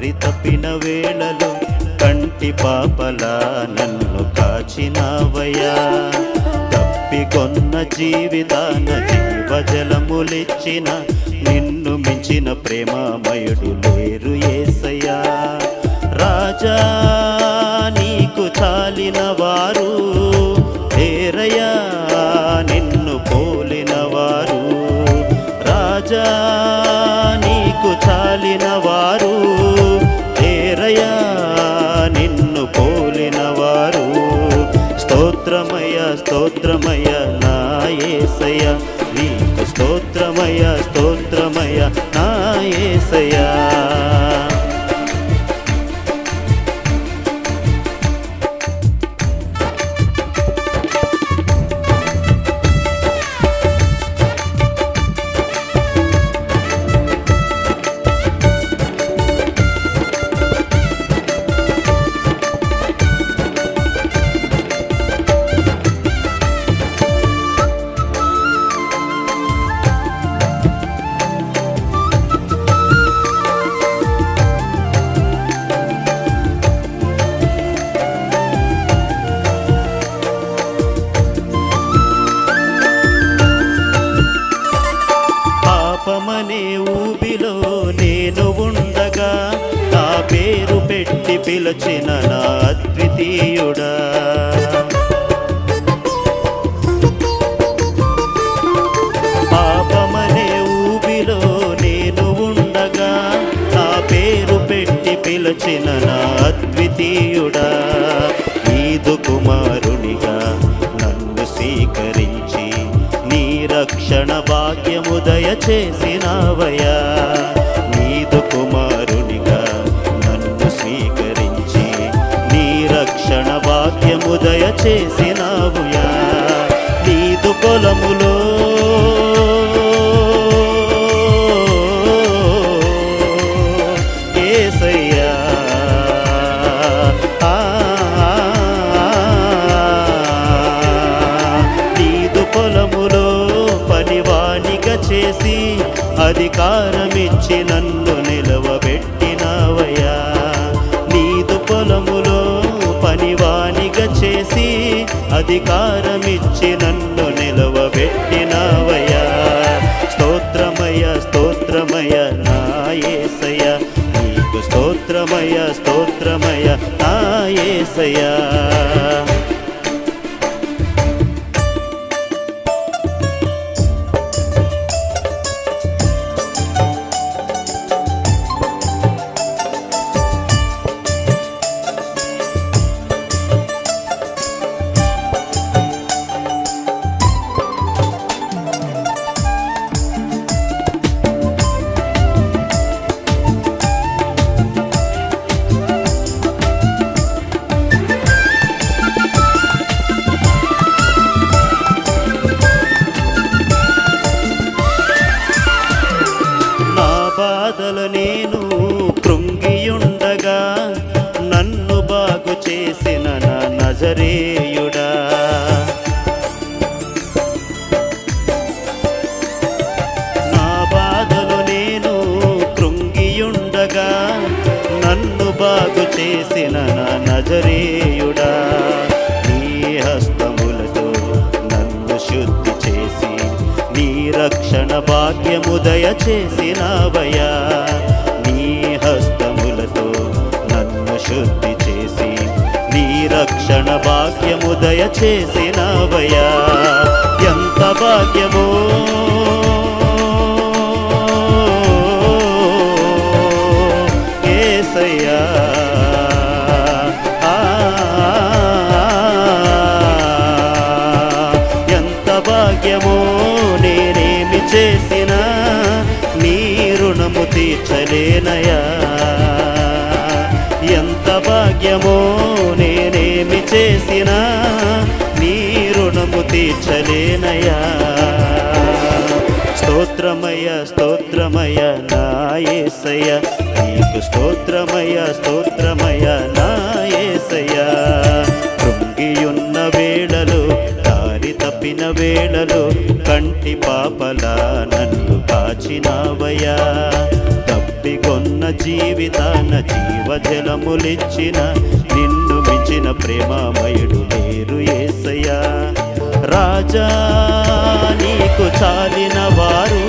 కృంగియున్న వేళలు దారి తప్పిన వేళలో కంటి పాపలా నన్ను కాచినావయ్యా. తప్పికొన్న జీవితాన జీవజలములిచ్చిన నిన్ను మించిన ప్రేమమయుడు లేరు ఏసయ్యా. రాజా నీకు చాలిన వారు లేరయ్యా నిన్ను పోలిన వారు. రాజా నీకు వారు లేరయ్యా నిన్ను పోలిన వారు స్తోత్రమయ స్తోత్రమయ నా యేసయ్య నీకు స్తోత్రమయ స్తోత్రమయ నా పిలచిన నా అద్వితీయుడా. పాపమనే ఊబిలో నేను ఉండగా నా పేరు పెట్టి పిలచిన నా అద్వితీయుడా. ఈదు కుమారునిగా నన్ను స్వీకరించి నీ రక్షణ భాగ్యము దయచేసినావయ్యా చేసినావుయా నీదు పొలములో. పొలములో పనివానిగా చేసి అధికారమిచ్చి నన్ను నిలవబెట్టినావయ్యా. నీదు పొలము అధికారమిచ్చి నన్ను నిలవబెట్టినావయ్యా. స్తోత్రమయ స్తోత్రమయ నాయసయ నీకు స్తోత్రమయ స్తోత్రమయ నాయసయా నజరేయుడా. నా బాధలు నేను కృంగియుండగా నన్ను బాగు చేసిన నా నజరేయుడా. నీ హస్తములతో నన్ను శుద్ధి చేసి నీ రక్షణ భాగ్యము దయచేసినావయ్యా. భాగ్యము దయచేసినావయ్యా ఎంత భాగ్యమో. ఏసయ్యా ఆ, ఎంత భాగ్యమో నేనేమి చేసినా నీ రుణము తీర్చలేనయా ఎంత భాగ్యమో నేనేమి చేసినా నీ రుణము తీర్చలేనయా స్తోత్రమయ స్తోత్రమయ నాయసయ నీకు స్తోత్రమయ స్తోత్రమయ నాయసయ కృంగియున్న వేళలో దారి తప్పిన వేళలో కంటి పాపలా నన్ను కాచినావయా తప్పికొన్న జీవితాన జీవజలములిచ్చిన మించిన ప్రేమమయుడు లేరు ఏసయ్యా. రాజా నీకు చాలిన వారు